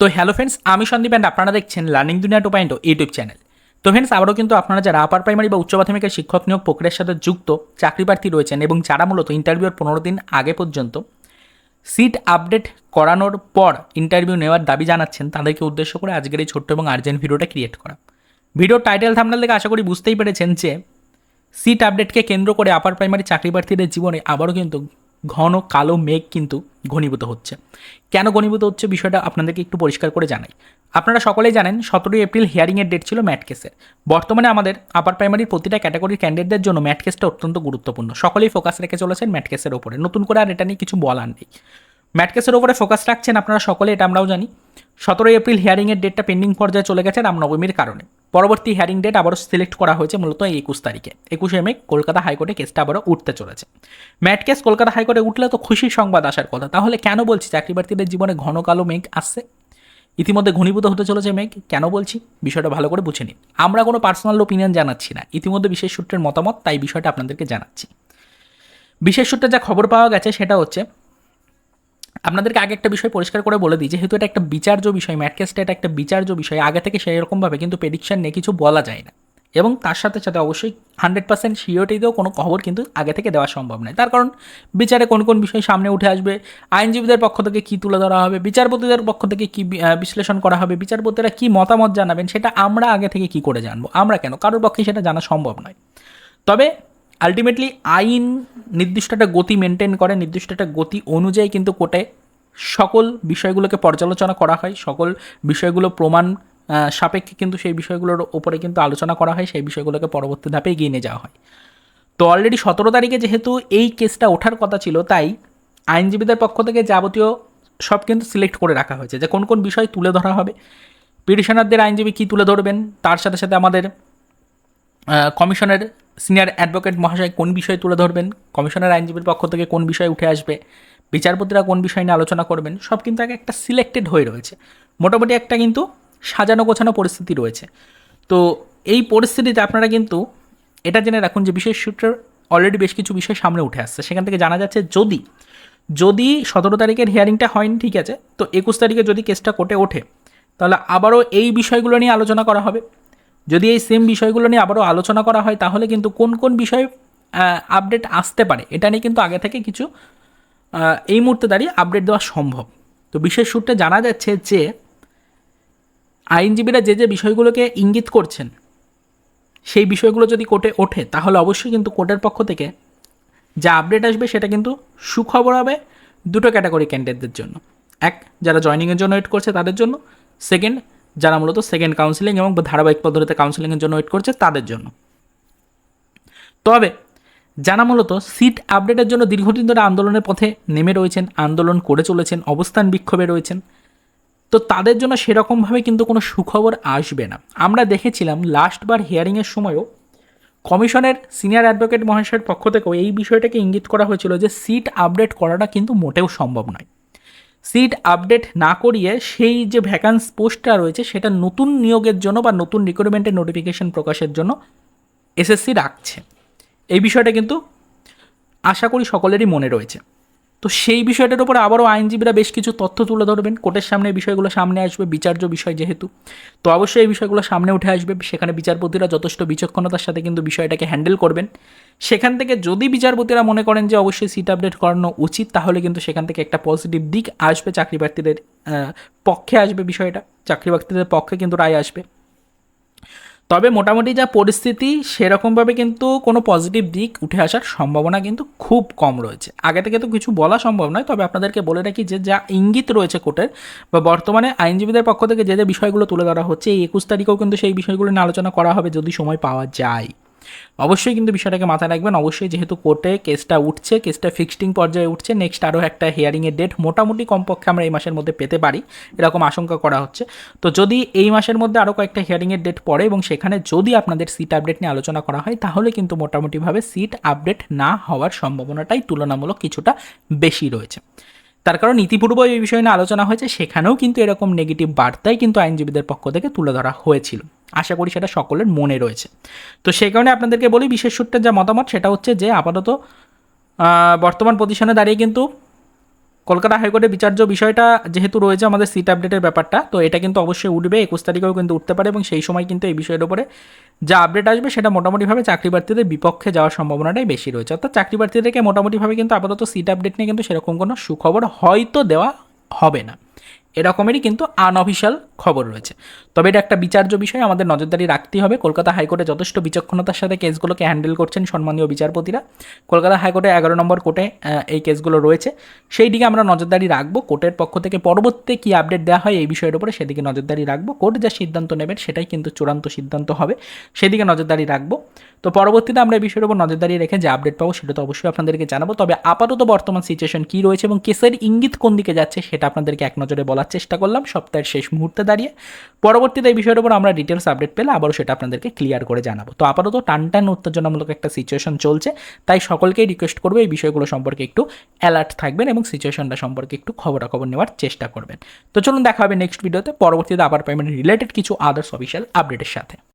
তো hello friends আমি Sandeep and আপনারা দেখছেন learning Duniya two point YouTube channel তো ফ্রেন্ডস আবারও কিন্তু আপনারা যারা আপার প্রাইমারি বা উচ্চ মাধ্যমিকের শিক্ষক নিয়োগ প্রক্রিয়ার সাথে যুক্ত, চাকরি প্রার্থী রয়েছেন এবং যারা মূলত ইন্টারভিউর পনেরো দিন আগে পর্যন্ত সিট আপডেট করানোর পর ইন্টারভিউ নেওয়ার দাবি জানাচ্ছেন, তাদেরকে উদ্দেশ্য করে আজকের এই ছোট্ট এবং আর্জেন্ট ভিডিওটা ক্রিয়েট করা। ভিডিওর টাইটেল থামনাল থেকে আশা করি বুঝতেই পেরেছেন যে সিট আপডেটকে কেন্দ্র করে আপার প্রাইমারি চাকরি প্রার্থীদের জীবনে আবারও কিন্তু ঘন কালো মেঘ কিন্তু ঘনীভূত হচ্ছে। কেন ঘনীভূত হচ্ছে বিষয়টা আপনাদেরকে একটু পরিষ্কার করে জানাই। আপনারা সকলেই জানেন সতেরোই এপ্রিল হিয়ারিংয়ের ডেট ছিল ম্যাট কেসের বর্তমানে আমাদের আপার প্রাইমারির প্রতিটা ক্যাটাগরির ক্যান্ডিডেটদের জন্য ম্যাট কেসটা অত্যন্ত গুরুত্বপূর্ণ। সকলেই ফোকাস রেখে চলেছেন ম্যাট কেসের ওপরে নতুন করে আর এটা নিয়ে কিছু বলার নেই। ম্যাট কেসের ওপরে ফোকাস রাখছেন আপনারা সকলে, এটা আমরাও জানি। সতেরোই এপ্রিল হিয়ারিংয়ের ডেটটা পেন্ডিং পর্যায়ে চলে গেছে রামনবমীর কারণে। পরবর্তী হিয়ারিং ডেট আবারও সিলেক্ট করা হয়েছে মূলত এই একুশ তারিখে। একুশে মে কলকাতা হাইকোর্টে কেসটা আবারও উঠতে চলেছে। ম্যাট কেস কলকাতা হাইকোর্টে উঠলে তো খুশির সংবাদ আসার কথা। তাহলে কেন বলছি চাকরি প্রার্থীদের জীবনে ঘন কালো মেঘ আসছে? ইতিমধ্যে ঘনীভূত হতে চলেছে মেঘ। কেন বলছি? বিষয়টা ভালো করে বুঝে নিন। আমরা কোনো পার্সোনাল ওপিনিয়ন জানাচ্ছি না। ইতিমধ্যে বিশেষ সূত্রের মতামত, তাই বিষয়টা আপনাদেরকে জানাচ্ছি। বিশেষ সূত্রে যা খবর পাওয়া গেছে সেটা হচ্ছে আপনাদেরকে আগে একটা বিষয় পরিষ্কার করে বলে দিই, যেহেতু এটা একটা বিচার্য বিষয় ম্যাটকেসটা এটা একটা বিচার্য বিষয়, আগে থেকে সেই রকমভাবে কিন্তু প্রেডিকশান নিয়ে কিছু বলা যায় না। এবং তার সাথে সাথে অবশ্যই হান্ড্রেড পার্সেন্ট সিওরিটিতেও কোনো খবর কিন্তু আগে থেকে দেওয়া সম্ভব নয়। তার কারণ, বিচারে কোন কোন বিষয় সামনে উঠে আসবে, আইনজীবীদের পক্ষ থেকে কী তুলে ধরা হবে, বিচারপতিদের পক্ষ থেকে কী বিশ্লেষণ করা হবে, বিচারপতিরা কী মতামত জানাবেন, সেটা আমরা আগে থেকে কি করে জানব, আমরা কেন? কারোর পক্ষে সেটা জানা সম্ভব নয়। তবে আলটিমেটলি আইন নির্দিষ্ট একটা গতি মেনটেন করে, নির্দিষ্ট একটা গতি অনুযায়ী কিন্তু কোর্টে সকল বিষয়গুলোকে পর্যালোচনা করা হয়, সকল বিষয়গুলো প্রমাণ সাপেক্ষে কিন্তু সেই বিষয়গুলোর ওপরে কিন্তু আলোচনা করা হয়, সেই বিষয়গুলোকে পরবর্তী ধাপে এগিয়ে নিয়ে যাওয়া হয়। তো অলরেডি সতেরো তারিখে যেহেতু এই কেসটা ওঠার কথা ছিল, তাই আইনজীবীদের পক্ষ থেকে যাবতীয় সব কিন্তু সিলেক্ট করে রাখা হয়েছে যে কোন কোন বিষয় তুলে ধরা হবে। পিটিশনারদের আইনজীবী কী তুলে ধরবেন, তার সাথে সাথে আমাদের কমিশনের সিনিয়র অ্যাডভোকেট মহাশয় কোন বিষয় তুলে ধরবেন? কমিশনের আইনজীবীর পক্ষ থেকে কোন বিষয় উঠে আসবে? বিচারপতিরা কোন বিষয় নিয়ে আলোচনা করবেন? সব কিন্তু আগে একটা সিলেক্টেড হয়ে রয়েছে। মোটামুটি একটা কিন্তু সাজানো গোছানো পরিস্থিতি রয়েছে। তো এই পরিস্থিতিতে আপনারা কিন্তু এটা জেনে রাখুন যে বিশেষ সূত্রের অলরেডি বেশ কিছু বিষয় সামনে উঠে আসছে। সেখান থেকে জানা যাচ্ছে যদি যদি সতেরো তারিখের হিয়ারিংটা হয়নি, ঠিক আছে? তো একুশ তারিখে যদি কেসটা কোর্টে ওঠে, তাহলে আবারও এই বিষয়গুলো নিয়ে আলোচনা করা হবে। যদি এই সেম বিষয়গুলো নিয়ে আবারও আলোচনা করা হয়, তাহলে কিন্তু কোন কোন বিষয়ে আপডেট আসতে পারে? এটা নিয়ে কিন্তু আগে থেকে কিছু এই মুহূর্তে দাঁড়িয়ে আপডেট দেওয়া সম্ভব। তো বিশেষ সূত্রে জানা যাচ্ছে যে, আইনজীবীরা যে যে বিষয়গুলোকে ইঙ্গিত করছেন, সেই বিষয়গুলো যদি কোর্টে ওঠে, তাহলে অবশ্যই কিন্তু কোর্টের পক্ষ থেকে যা আপডেট আসবে, সেটা কিন্তু সুখবর হবে দুটো ক্যাটাগরি ক্যান্ডিডেটদের জন্য। এক, যারা জয়নিংয়ের জন্য ওয়েট করছে তাদের জন্য। সেকেন্ড যারা মূলত সেকেন্ড কাউন্সিলিং এবং ধারাবাহিক পদ্ধতিতে কাউন্সিলিংয়ের জন্য ওয়েট করছে, তাদের জন্য। তবে যারা মূলত সিট আপডেটের জন্য দীর্ঘদিন ধরে আন্দোলনের পথে নেমে রয়েছেন, আন্দোলন করে চলেছেন, অবস্থান বিক্ষোভে রয়েছেন, তো তাদের জন্য সেরকমভাবে কিন্তু কোনো সুখবর আসবে না। আমরা দেখেছিলাম লাস্টবার হিয়ারিংয়ের সময়ও কমিশনের সিনিয়র অ্যাডভোকেট মহাশয়ের পক্ষ থেকেও এই বিষয়টাকে ইঙ্গিত করা হয়েছিল যে সিট আপডেট করাটা কিন্তু মোটেও সম্ভব নয়। সিট আপডেট না করিয়ে সেই যে ভ্যাকান্স পোস্টটা রয়েছে, সেটা নতুন নিয়োগের জন্য বা নতুন রিক্রুটমেন্টের নোটিফিকেশন প্রকাশের জন্য এসএসসি রাখছে। এই বিষয়টা কিন্তু আশা করি সকলেরই মনে রয়েছে। তো সেই বিষয়টার উপরে আবারও আইনজীবীরা বেশ কিছু তথ্য তুলে ধরবেন। কোর্টের সামনে এই বিষয়গুলো সামনে আসবে, বিচার্য বিষয় যেহেতু। তো অবশ্যই এই বিষয়গুলো সামনে উঠে আসবে। সেখানে বিচারপতিরা যথেষ্ট বিচক্ষণতার সাথে কিন্তু বিষয়টাকে হ্যান্ডেল করবেন। সেখান থেকে যদি বিচারপতিরা মনে করেন যে অবশ্যই সিট আপডেট করানো উচিত, তাহলে কিন্তু সেখান থেকে একটা পজিটিভ দিক আসবে। চাকরি প্রার্থীদের পক্ষে আসবে বিষয়টা। চাকরি প্রার্থীদের পক্ষে কিন্তু রায় আসবে। তবে মোটামুটি যা পরিস্থিতি, সেরকমভাবে কিন্তু কোনো পজিটিভ দিক উঠে আসার সম্ভাবনা কিন্তু খুব কম রয়েছে। আগে থেকে তো কিছু বলা সম্ভব নয়, তবে আপনাদেরকে বলে রাখি যে, যা ইঙ্গিত রয়েছে কোর্টের বা বর্তমানে আইনজীবীদের পক্ষ থেকে যে যে বিষয়গুলো তুলে ধরা হচ্ছে, এই একুশ তারিখেও কিন্তু সেই বিষয়গুলো নিয়ে আলোচনা করা হবে যদি সময় পাওয়া যায়। অবশ্যই কিন্তু বিষয়টাকে মাথায় রাখবেন। অবশ্যই যেহেতু কোর্টে কেসটা উঠছে, কেসটা ফিক্সডিং পর্যায়ে উঠছে নেক্সট আরও একটা হিয়ারিংয়ের ডেট মোটামুটি কমপক্ষে আমরা এই মাসের মধ্যে পেতে পারি। এরকম আশঙ্কা করা হচ্ছে। তো যদি এই মাসের মধ্যে আরও কয়েকটা হিয়ারিংয়ের ডেট পড়ে এবং সেখানে যদি আপনাদের সিট আপডেট নিয়ে আলোচনা করা হয়, তাহলে কিন্তু মোটামুটিভাবে সিট আপডেট না হওয়ার সম্ভাবনাটাই তুলনামূলক কিছুটা বেশি রয়েছে। তার কারণ ইতিপূর্বে এই বিষয় নিয়ে আলোচনা হয়েছে, সেখানেও কিন্তু এরকম নেগেটিভ বার্তাই কিন্তু আইনজীবীদের পক্ষ থেকে তুলে ধরা হয়েছিল। আশা করি সেটা সকলের মনে রয়েছে। তো সেই কারণে আপনাদেরকে বলি, বিশেষ সূত্রের যা মতামত, সেটা হচ্ছে যে আপাতত বর্তমান পজিশনে দাঁড়িয়ে কিন্তু কলকাতা হাইকোর্টে বিচার্য বিষয়টা যেহেতু রয়েছে আমাদের সিট আপডেটের ব্যাপারটা, তো এটা কিন্তু অবশ্যই উঠবে, একুশ তারিখেও কিন্তু উঠতে পারে এবং সেই সময় কিন্তু এই বিষয়ের উপরে যা আপডেট আসবে সেটা মোটামুটিভাবে চাকরি প্রার্থীদের বিপক্ষে যাওয়ার সম্ভাবনাটাই বেশি রয়েছে। অর্থাৎ চাকরি প্রার্থীদেরকে মোটামুটিভাবে কিন্তু আপাতত সিট আপডেট নিয়ে কিন্তু সেরকম কোনো সুখবর হয়তো দেওয়া হবে না। এরকমেরই কিন্তু আনঅফিসিয়াল খবর রয়েছে। তবে এটা একটা বিচার্য বিষয়, আমাদের নজরদারি রাখতেই হবে। কলকাতা হাইকোর্টে যথেষ্ট বিচক্ষণতার সাথে কেসগুলোকে হ্যান্ডেল করছেন সম্মানীয় বিচারপতিরা। কলকাতা হাইকোর্টে এগারো নম্বর কোর্টে এই কেসগুলো রয়েছে। সেই দিকে আমরা নজরদারি রাখব। কোর্টের পক্ষ থেকে পরবর্তী কী আপডেট দেওয়া হয় এই বিষয়ের উপরে সেদিকে নজরদারি রাখব। কোর্ট যা সিদ্ধান্ত নেবেন সেটাই কিন্তু চূড়ান্ত সিদ্ধান্ত হবে। সেদিকে নজরদারি রাখব। তো পরবর্তীতে আমরা এই বিষয়ের উপর নজরদারি রেখে যে আপডেট পাবো সেটা তো অবশ্যই আপনাদেরকে জানাব। তবে আপাতত বর্তমান সিচুয়েশন কী রয়েছে এবং কেসের ইঙ্গিত কোন দিকে যাচ্ছে সেটা আপনাদেরকে এক নজরে বলার চেষ্টা করলাম, সপ্তাহের শেষ মুহূর্তে দাঁড়িয়ে। পরবর্তীতে এই বিষয়ের উপর আমরা ডিটেলস আপডেট পেলে আবারও সেটা আপনাদেরকে ক্লিয়ার করে জানাব। তো আপাতত টান টান উত্তেজনামূলক একটা সিচুয়েশন চলছে, তাই সকলকেই রিকোয়েস্ট করব এই বিষয়গুলো সম্পর্কে একটু অ্যালার্ট থাকবেন এবং সিচুয়েশনটা সম্পর্কে একটু খবরাখবর নেওয়ার চেষ্টা করবেন। তো চলুন দেখা হবে নেক্সট ভিডিওতে পরবর্তীতে আবার পেমেন্ট রিলেটেড কিছু আদার্স অফিসিয়াল আপডেটের সাথে।